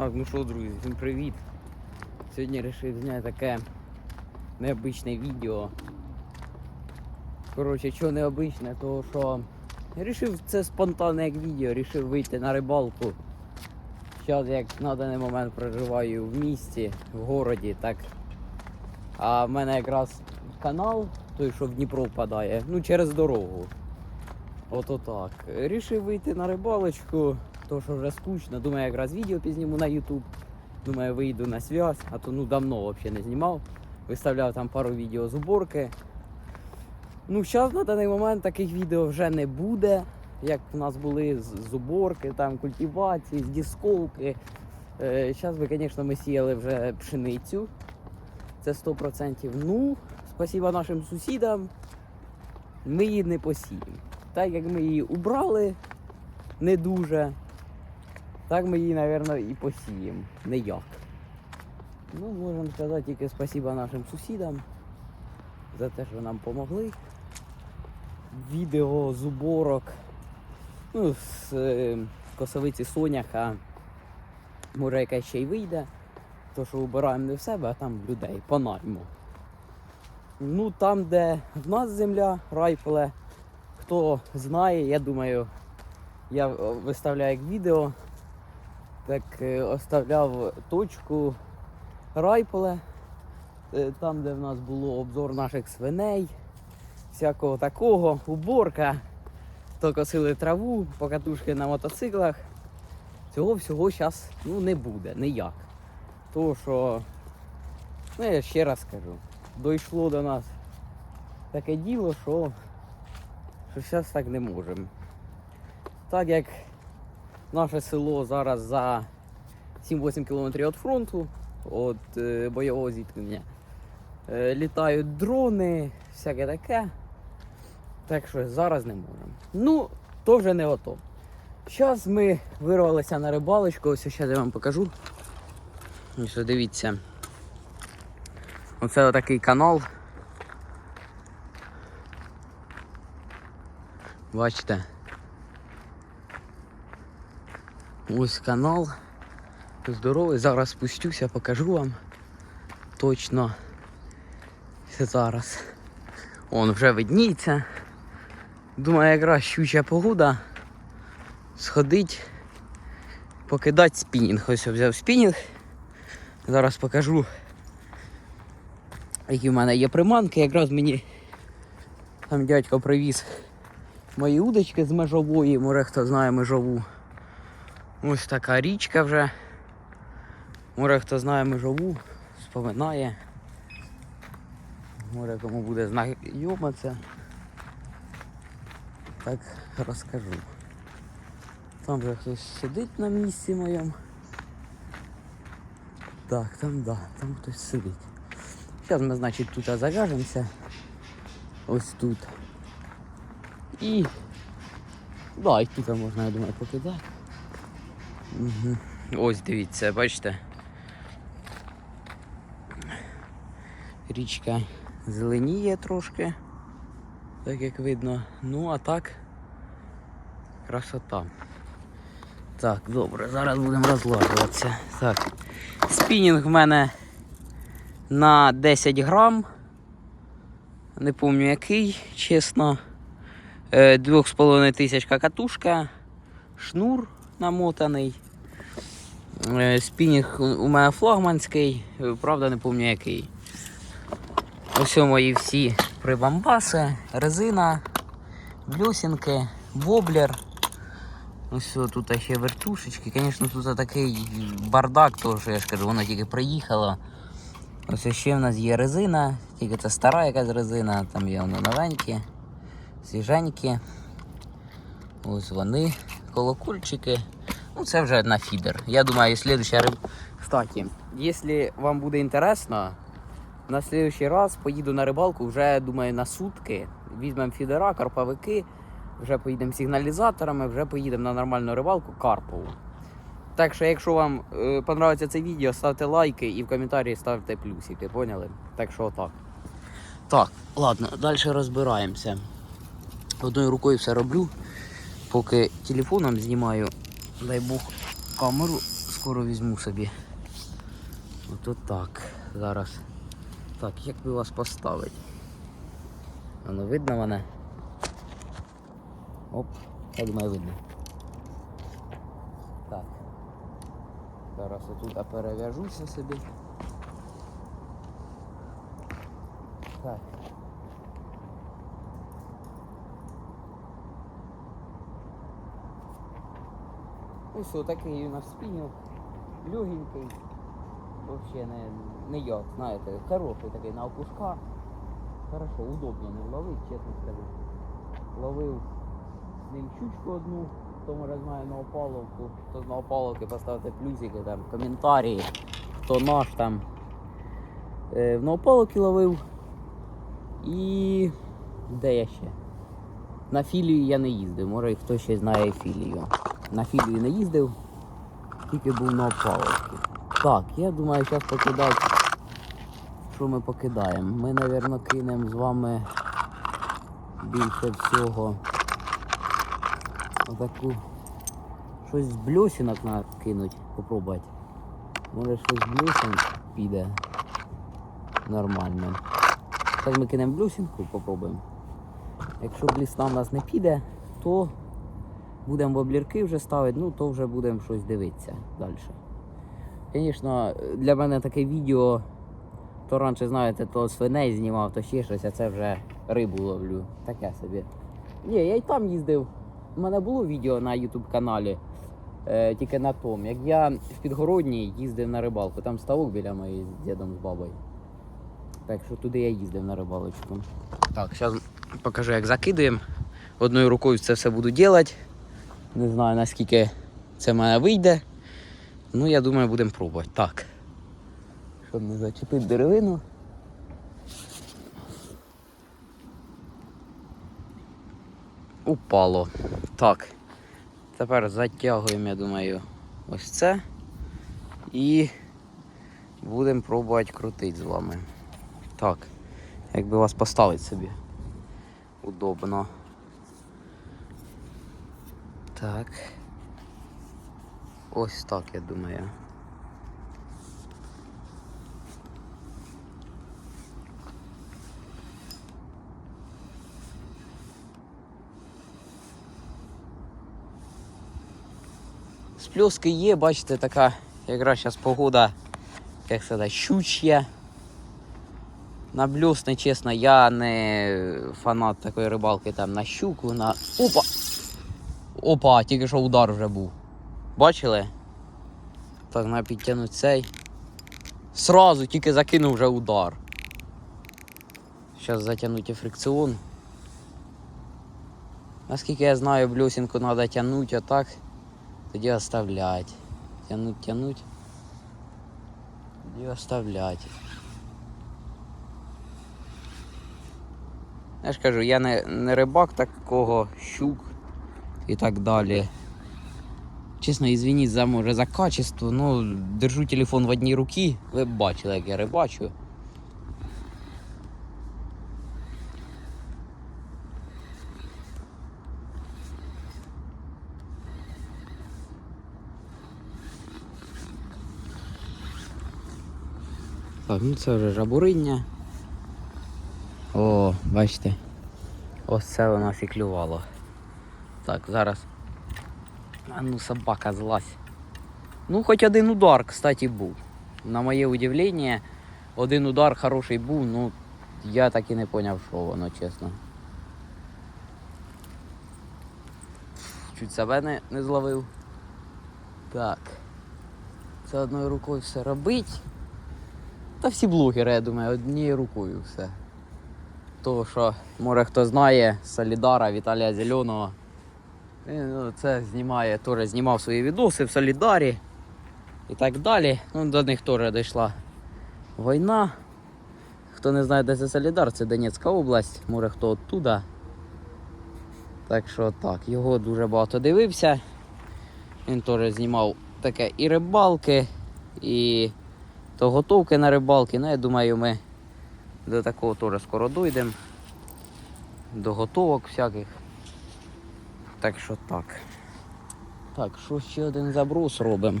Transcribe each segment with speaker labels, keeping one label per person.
Speaker 1: Так, ну що, друзі, всім привіт. Сьогодні вирішив зняти таке необичне відео. Коротше, що необичне, то що вирішив це спонтанне як відео, вирішив вийти на рибалку. Зараз як на даний момент проживаю в місті, в городі, так. А в мене якраз канал, той, що в Дніпро впадає, ну через дорогу. Ото так. Рішив вийти на рибалочку, то що вже скучно. Думаю, якраз відео пізніму на YouTube. Думаю, вийду на связь, а то ну давно взагалі не знімав. Виставляв там пару відео з уборки. Ну, зараз на даний момент таких відео вже не буде, як в нас були з, уборки, там культивації, з дісколки. Зараз би, звісно, ми сіяли вже пшеницю. Це 100%. Ну, спасіба нашим сусідам. Ми її не посіємо. Так як ми її убрали не дуже, так ми її, мабуть, і посіємо. Не як. Ну, можемо сказати тільки спасіба нашим сусідам за те, що нам допомогли. Відео з уборок. Ну, з е, косовиці соняха. Може якась ще й вийде. То, що убираємо не в себе, а там людей по найму. Ну там, де в нас земля, райфеле, хто знає, я думаю, я виставляю як відео, так е, оставляв точку райполе, е, там, де в нас було обзор наших свиней, всякого такого, уборка, то косили траву, покатушки на мотоциклах. Цього всього зараз ну, не буде, ніяк. Тому що, ну я ще раз скажу, дійшло до нас таке діло, що що зараз так не можемо. Так як наше село зараз за 7-8 кілометрів від фронту, від е, бойового зіткнення, е, літають дрони, всяке таке. Так що зараз не можемо. Ну, то вже не ото. Зараз ми вирвалися на рибалочку, ось зараз я вам покажу. Ось дивіться. Оце отакий канал. Бачите. Ось канал. Здоровий. Зараз спустюся, покажу вам. Точно. Зараз. Он вже видніється. Думаю, якраз щуча погода. Сходить, покидати спінінг. Ось я взяв спінінг. Зараз покажу, які в мене є приманки. Якраз мені там дядько привіз мої удочки з межової, може хто знає межову. Ось така річка вже. Може хто знає межову, споминає. Може кому буде знайомо це. Так розкажу. Там вже хтось сидить на місці моєму. Так, там да, там хтось сидить. Зараз ми, значить, тут зав'яжемося. Ось тут. І... Да, і тут можна, я думаю, покидати. Угу. Ось дивіться, бачите. Річка зеленіє трошки, так як видно. Ну а так красота. Так, добре, зараз будемо розлажуватися. Так. Спінінг в мене на 10 грам. Не пам'ятаю який, чесно. Е, 2,5 тисяч катушка, шнур намотаний. Е, Спінінг у- мене флагманський, правда не пам'ятаю який. Ось мої всі прибамбаси, резина, блюсінки, воблер. Ось тут ще вертушечки. Звісно, тут такий бардак, що я ж кажу, воно тільки приїхало. Ось ще в нас є резина, тільки це стара якась резина, там є воно новенькі, свіженькі. Ось вони, колокольчики. Ну це вже на фідер. Я думаю, слідуща риб. Кстати, якщо вам буде інтересно, на следующий раз поїду на рибалку вже думаю на сутки. Візьмемо фідера, карповики, вже поїдемо сигналізаторами, вже поїдемо на нормальну рибалку карпову. Так що, якщо вам е, понравиться це відео, ставте лайки і в коментарі ставте плюсики, поняли? Так що отак. Так, ладно, далі розбираємося. Одною рукою все роблю, поки телефоном знімаю, дай Бог, камеру скоро візьму собі. Ото так. Зараз. Так, як би вас поставити? Воно видно мене? Оп, я думаю видно. Так. Зараз отут перев'яжуся собі. Так. Ось отакий у нас спінінг. Легенький. Вообще не, не як, знаєте, хороший такий на опушка. Хорошо, удобно не ловить, чесно скажу. Ловив з ним щучку одну, хто може знає на опаловку, хто на опаловки поставте плюсики, там, коментарі, хто наш там. Е, в наопаловки ловив. І де я ще? На філію я не їздив, може хтось ще знає філію. На філію не їздив, тільки був на опаловці. Так, я думаю, зараз покидати. Що ми покидаємо? Ми, мабуть, кинемо з вами більше всього отаку щось з бльосінок накинуть, попробувати. Може щось з бльосін піде нормально. Так ми кинемо блюсінку, попробуємо. Якщо блісна в нас не піде, то будемо в облірки вже ставити, ну то вже будемо щось дивитися далі. Звісно, для мене таке відео, то раніше, знаєте, то свиней знімав, то ще щось, а це вже рибу ловлю. Таке собі. Ні, я й там їздив. У мене було відео на YouTube каналі, е, тільки на тому. Як я в Підгородній їздив на рибалку, там ставок біля моєї з дідом з бабою. Так що туди я їздив на рибалочку. Так, зараз покажу, як закидуємо. Одною рукою це все буду робити. Не знаю наскільки це в мене вийде. Ну, я думаю, будемо пробувати. Так. Щоб не зачепити деревину. Упало. Так. Тепер затягуємо, я думаю, ось це. І будемо пробувати крутити з вами. Так. Якби вас поставити собі. Удобно. Так. Ось так, я думаю. Сплюски є, бачите, така якраз зараз погода, як сказати, щуч'я. На блюсни, чесно, я не фанат такої рибалки там на щуку, на. Опа! Опа, тільки що удар вже був. Бачили? Так, треба підтягнути цей. Сразу тільки закинув вже удар. Зараз затягнути фрикціон. Наскільки я знаю, блюсинку треба тягнути отак, тоді оставлять. Тягнуть, тягнуть. Тоді оставлять. Я ж кажу, я не, не рибак такого, щук і так далі. Чесно, извиніть за може за качество, ну держу телефон в одній руці, ви бачили, як я рибачу. Так, ну це вже жабуриння. О, бачите. Ось це воно фіклювало. Так, зараз. А ну собака злазь. Ну, хоч один удар, кстати, був. На моє удивлення, один удар хороший був, ну я так і не зрозумів, що воно, чесно. Чуть себе не, не зловив. Так. Це одною рукою все робить. Та всі блогери, я думаю, однією рукою все. Того, що, може хто знає, Солідара Віталія Зеленого. Він ну, це знімає, теж знімав свої відоси в Солідарі і так далі. Ну, до них теж дійшла війна. Хто не знає, де це Солідар, це Донецька область, може хто оттуда. Так що так, його дуже багато дивився. Він теж знімав таке і рибалки, і то готовки на рибалки. Ну, я думаю, ми до такого теж скоро дійдемо. До готовок всяких. Так що так. Так, що ще один заброс робимо.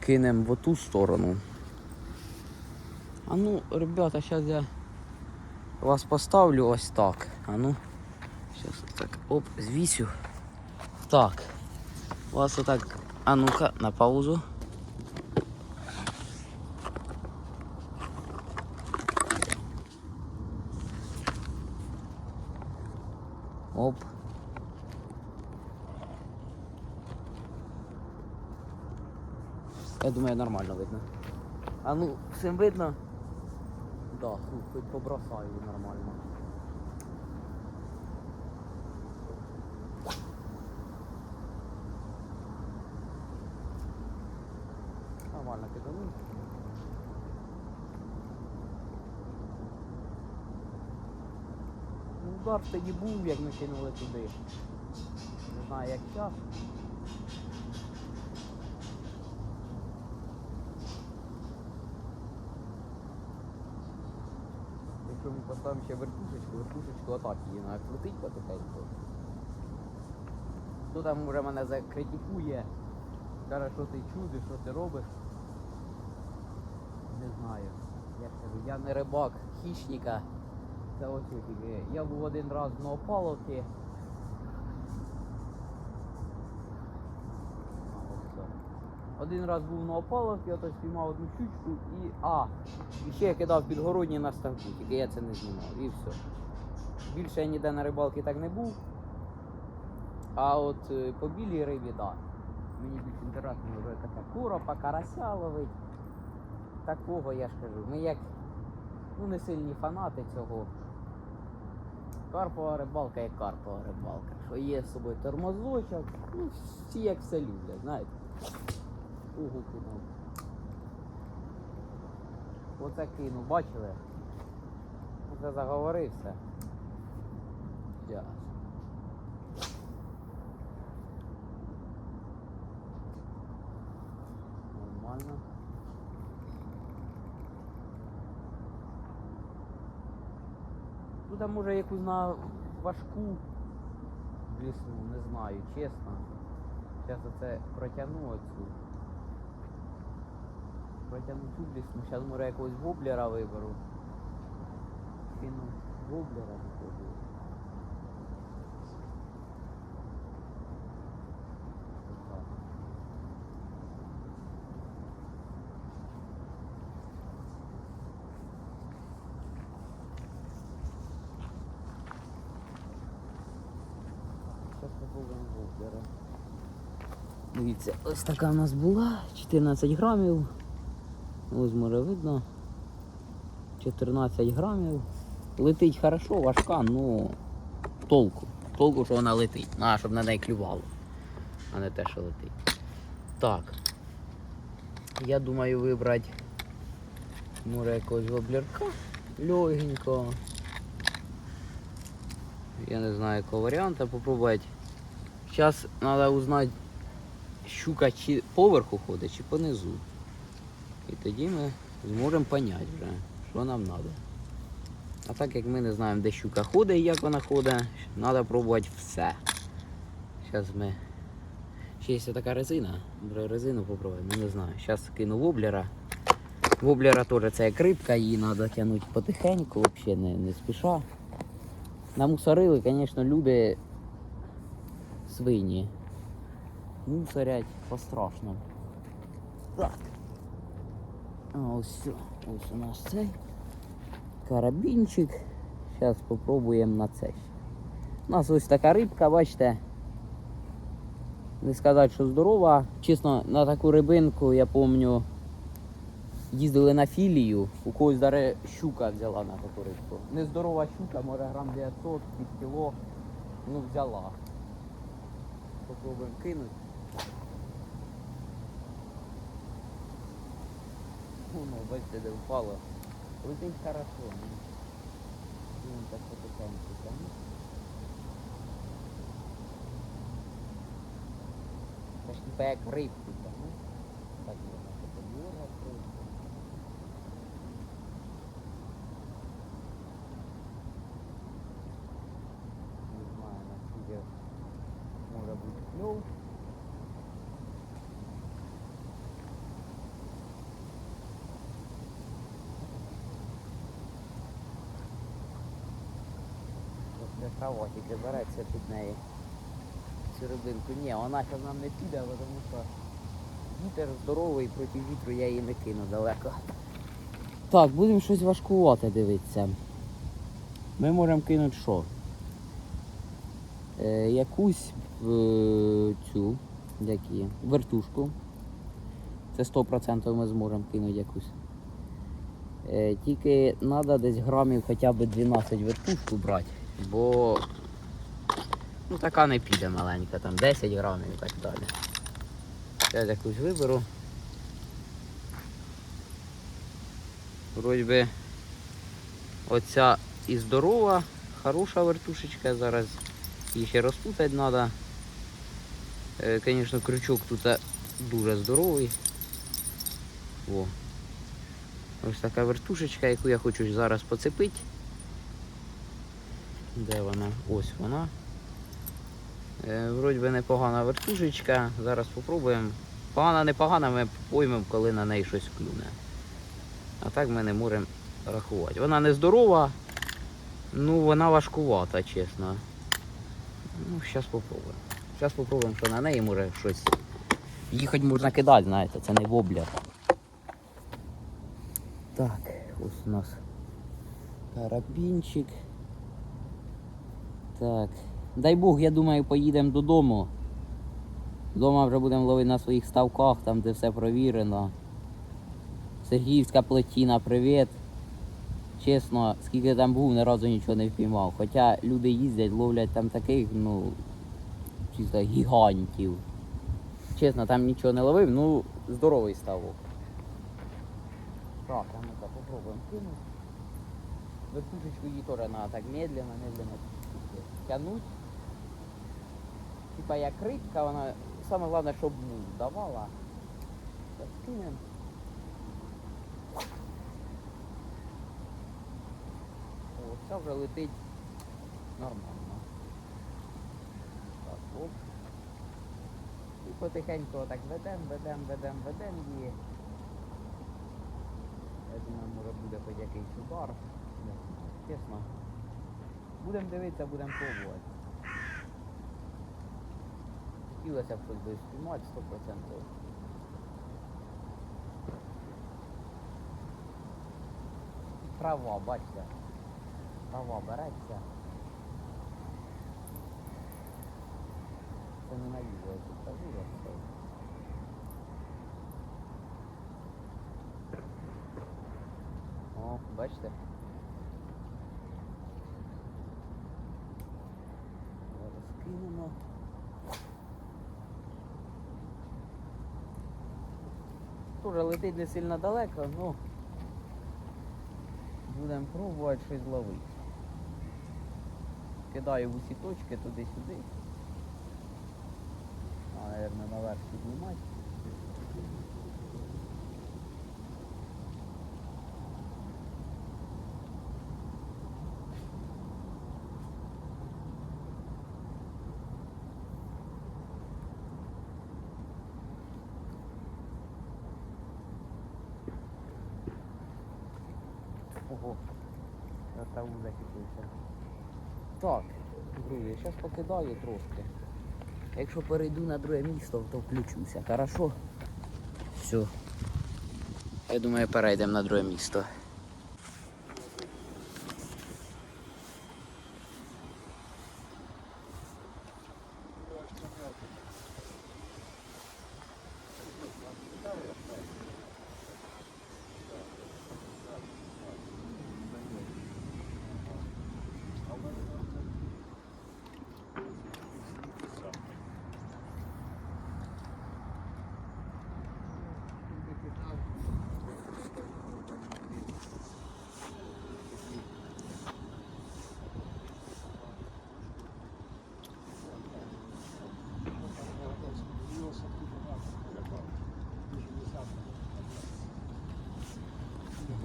Speaker 1: кинемо в оту сторону. А ну, ребята, зараз я вас поставлю ось так. А ну, зараз так, оп, звісю. Так. Вас отак, а ну-ка, на паузу. Оп. Я думаю, нормально видно. А ну, всім видно? Да, ну, хоч побросаю нормально. Нормально кидану. Ну, удар тоді був, як ми кинули туди. Не знаю, як час. Якщо ми поставимо ще вертушечку отак її треба крутить потихеньку. Хто там вже мене закритикує, каже, що ти чудиш, що ти робиш. Не знаю. Я кажу, я не рибак, хищника. Це ось тільки. Я був один раз на опаловці. Один раз був на опаловці, ото спіймав одну щучку і. А! І ще я кидав підгородні на ставку, тільки я це не знімав. І все. Більше я ніде на рибалці так не був. А от е, по білій рибі, так. Да. Мені більш інтересно вже така коропа, карася ловить. Такого я ж кажу. Ми як ну, не сильні фанати цього. Карпова рибалка як карпова рибалка. Що є з собою тормозочок, ну всі як все люблять, знаєте. Угу кинув. Оце кинув, бачили? Оце заговорився. Зараз. Нормально. Ну там може якусь на важку блісну, не знаю, чесно. Зараз оце протягну оцю. Протягну цю блісну, зараз може якогось воблера виберу. Кину воблера походу. Отак. Зараз попробуємо воблера. Дивіться, ось така в нас була, 14 грамів. Ось може видно. 14 грамів. Летить хорошо, важка, ну толку. Толку, що вона летить. На, щоб на неї клювало. А не те, що летить. Так. Я думаю вибрати може якогось воблерка легенького. Я не знаю якого варіанта попробувати. Зараз треба узнати, щука чи поверху ходить, чи понизу. І тоді ми зможемо поняти вже, що нам треба. А так як ми не знаємо, де щука ходить і як вона ходить, треба пробувати все. Зараз ми. Ще є така резина. Резину попробуємо, не знаю. Зараз кину воблера. Воблера теж це як рибка, її треба тягнути потихеньку, взагалі не, не спіша. Намусорили, звісно, люди свині. Мусорять по-страшному. Так. А ось. Ось у нас цей карабінчик. Зараз спробуємо на цей. У нас ось така рибка, бачите. Не сказати, що здорова. Чесно, на таку рибинку, я пам'ятаю, їздили на філію, у когось даже щука взяла на таку рибку. Нездорова щука, може грам 900, під кіло. Ну взяла. Попробуємо кинути. Воно, бачите, де впало. Летить хорошо. ну. Він так потихеньку тягне. Це ж типа як рибку тягне. Так можна подергати рибку. Не знаю, наскільки може бути кльов. Тільки береться під неї. Цю рибинку. Ні, вона зараз нам не піде, тому що вітер здоровий, проти вітру я її не кину далеко. Так, будемо щось важкувати дивитися. Ми можемо кинути що? Е, якусь е, цю, які, вертушку. Це 100% ми зможемо кинути якусь. Е, тільки треба десь грамів хоча б 12 вертушку брати, бо ну, така не піде маленька, там 10 грамів і так далі. Зараз якусь виберу. Вроді би оця і здорова, хороша вертушечка, зараз її ще розпутати треба. Звісно, крючок тут е, дуже здоровий. О. Ось така вертушечка, яку я хочу зараз поцепити. Де вона? Ось вона. Е, вроді би непогана вертушечка. Зараз спробуємо. Погана, непогана, ми поймемо, коли на неї щось клюне. А так ми не можемо рахувати. Вона не здорова, ну вона важкувата, чесно. Ну, зараз спробуємо. Зараз спробуємо, що на неї може щось. Хоч можна кидати, знаєте, це не воблер. Так, ось у нас карабінчик. Так. Дай Бог, я думаю, поїдемо додому. Дома вже будемо ловити на своїх ставках, там де все провірено. Сергіївська плотіна, привіт. Чесно, скільки там був, ні разу нічого не впіймав. Хоча люди їздять, ловлять там таких, ну, чисто гігантів. Чесно, там нічого не ловив, ну здоровий ставок. Так, а ну-ка попробуем кинуть. Вертушечку її тоже надо так медленно, медленно тянуть. Типа як рибка, вона саме головне, щоб ну, давала. Так, кинем. О, все вже летить нормально. Так, оп. І потихеньку отак ведем, ведем, ведем, ведем її. Я думаю, може буде хоч якийсь удар. Чесно. Будемо дивитися, будемо пробувати. Хотілося б щось би спіймати 100%. Трава, бачите. Трава береться. Це не на я тут кажу, я це. О, бачите? Тоже летить не сильно далеко, ну будемо пробувати щось ловити. Кидаю в усі точки туди-сюди. А, наверное, наверх піднімати. Ого, я траву захитився. Так, друзі, зараз покидаю трошки. Якщо перейду на друге місто, то включуся. Хорошо? Все. Я думаю, перейдемо на друге місто.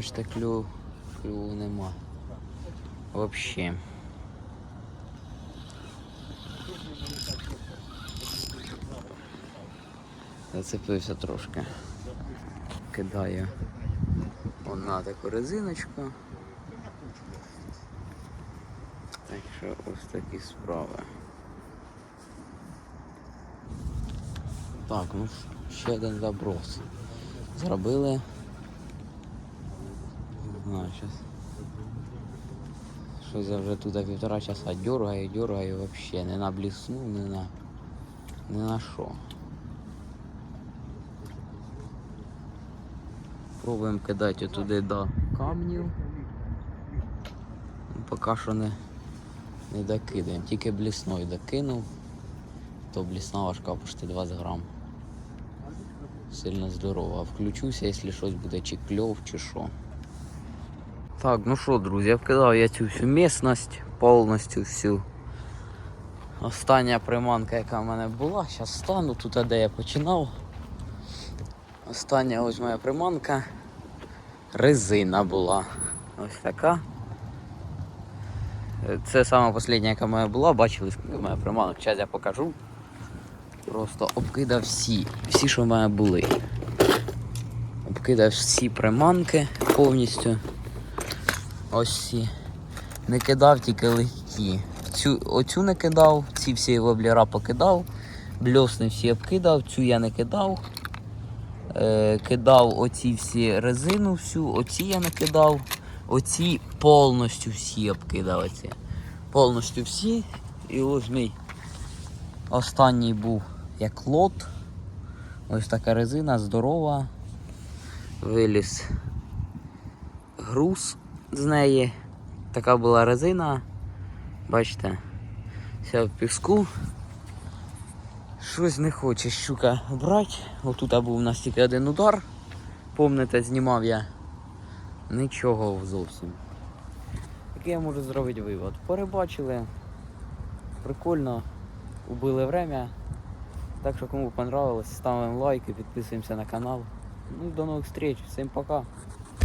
Speaker 1: Бачите, клюв, клюву нема. Вообще. Зацепився трошки. Кидаю вон на таку резиночку. Так що ось такі справи. Так, ну ще один заброс. Зробили. Знаю, щас. Щось я вже тут півтора часа дергаю, дергаю вообще. Не на блісну, не на. Не на що. Пробуємо кидати туди до камнів. Ну, Поки що не, не докидаємо. Тільки блісною докинув. То блісна важка почти 20 грам. Сильно здорово. А включуся, якщо щось буде чи кльов, чи що. Так, ну що, друзі, вкидав я цю всю місність, повністю всю. Остання приманка, яка в мене була, зараз стану тут, де я починав. Остання ось моя приманка. Резина була. Ось така. Це сама остання, яка в мене була, бачили, скільки в приманок. Зараз я покажу. Просто обкидав всі, всі, що в мене були. Обкидав всі приманки повністю. Ось. Не кидав тільки легкі. Цю, оцю не кидав, ці всі воблера покидав. Бльосни всі обкидав, цю я не кидав. Е, кидав оці всі резину всю, оці я не кидав. Оці повністю всі обкидав. Оці. Повністю всі. І ось мій останній був як лот. Ось така резина здорова. Виліз груз з неї. Така була резина. Бачите, вся в піску. Щось не хоче щука брати. Отут був у нас тільки один удар. Помните, знімав я нічого зовсім. Який я можу зробити вивод? Перебачили. Прикольно. Убили время. Так що кому понравилось, ставимо лайки, підписуємося на канал. Ну і до нових встреч. Всім пока.